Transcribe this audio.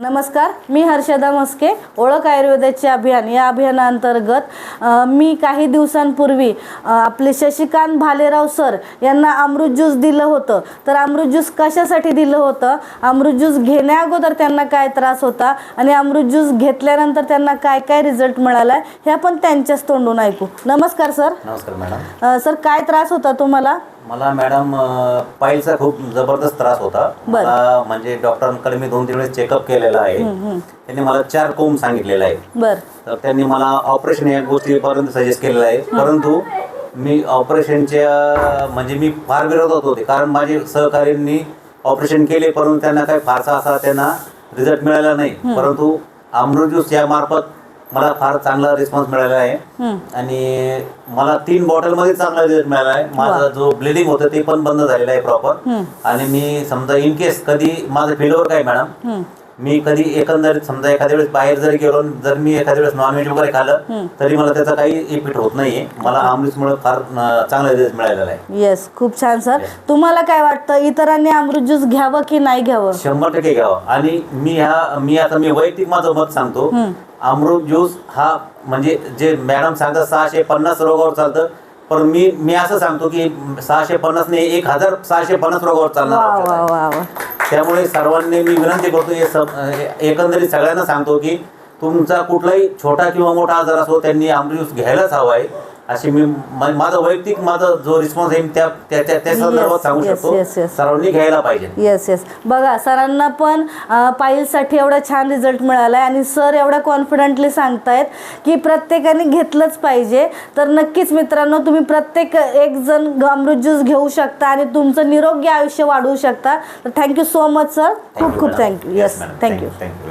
नमस्कार मी हर्षदा मस्के ओळख आयुर्वेदाचे अभियान. या अभियानाअंतर्गत मी काही दिवसांपूर्वी आपले शशिकांत भालेराव सर यांना अमृत ज्यूस दिलं होतं. तर अमृत ज्यूस कशासाठी दिलं होतं? अमृत ज्यूस घेण्या अगोदर त्यांना काय त्रास होता? आणि अमृत ज्यूस घेतल्यानंतर त्यांना काय काय रिझल्ट मिळाला हे आपण त्यांच्याच तोंडून ऐकू. नमस्कार सर. नमस्कार मॅडम. सर काय त्रास होता तुम्हाला? मला मॅडम अ, पाईलचा खूप जबरदस्त त्रास होता. बरं. मला म्हणजे डॉक्टरांकडे मी दोन तीन वेळेस चेकअप केलेला आहे. त्यांनी मला चार कोंब सांगितलेला आहे बर. तर त्यांनी मला ऑपरेशन या गोष्टीपर्यंत सजेस्ट केलेलं आहे. परंतु मी ऑपरेशनच्या म्हणजे मी फार विरोधात होते. कारण माझे सहकार्यांनी ऑपरेशन केले परंतु त्यांना काही फारसा असा त्यांना रिझल्ट मिळाला नाही. परंतु अमृत ज्यूस या मार्फत मला फार चांगला रिस्पॉन्स मिळाला आहे. आणि मला तीन बॉटलमध्ये चांगला रिझल्ट मिळाला आहे. माझा जो ब्लिडिंग होतं ते पण बंद झालेलं आहे प्रॉपर आणि मी समजा इन केस कधी माझं फील्डवर काय मॅडम मी कधी एकंदरीत समजा एखाद्या वेळेस बाहेर जरी गेलो जर मी एखाद्या वेळेस नॉनव्हेज वगैरे खाल्लं तरी मला त्याचा काही इफेक्ट होत नाहीये. मला अमृतमुळे फार चांगला रिझल्ट मिळालेला आहे. येस खूप छान सर तुम्हाला काय वाटतं इतरांनी अमृत ज्यूस घ्यावं की नाही घ्यावं? शंभर टक्के घ्यावं. आणि मी ह्या मी आता मी वैयक्तिक माझं मत सांगतो. अमृत ज्यूस हा म्हणजे जे मॅडम सांगतात सहाशे पन्नास रोगावर चालतं. पण मी मी असं सांगतो की सहाशे पन्नास नाही एक हजार सहाशे पन्नास रोगावर चालणार वा औषध वा आहे. वा वा त्यामुळे सर्वांनी मी विनंती करतो हे सब एकंदरीत सगळ्यांना सांगतो की तुमचा कुठलाही छोटा किंवा मोठा आजार असो त्यांनी अमृत ज्यूस घ्यायलाच हवा आहे. अशी मी माझा वैयक्तिक माझा जो रिस्पॉन्स आहे त्या त्या त्या संदर्भात सांगू शकतो. सर्वांनी घ्यायला पाहिजे. येस येस बघा सरांना पण पायलसाठी एवढा छान रिझल्ट मिळाला आहे आणि सर एवढ्या कॉन्फिडंटली सांगतायत की प्रत्येकाने घेतलंच पाहिजे. तर नक्कीच मित्रांनो तुम्ही प्रत्येक एक जण अमृत ज्यूस घेऊ शकता आणि तुमचं निरोगी आयुष्य वाढवू शकता. तर थँक्यू सो मच सर खूप खूप थँक्यू येस थँक्यू थँक्यू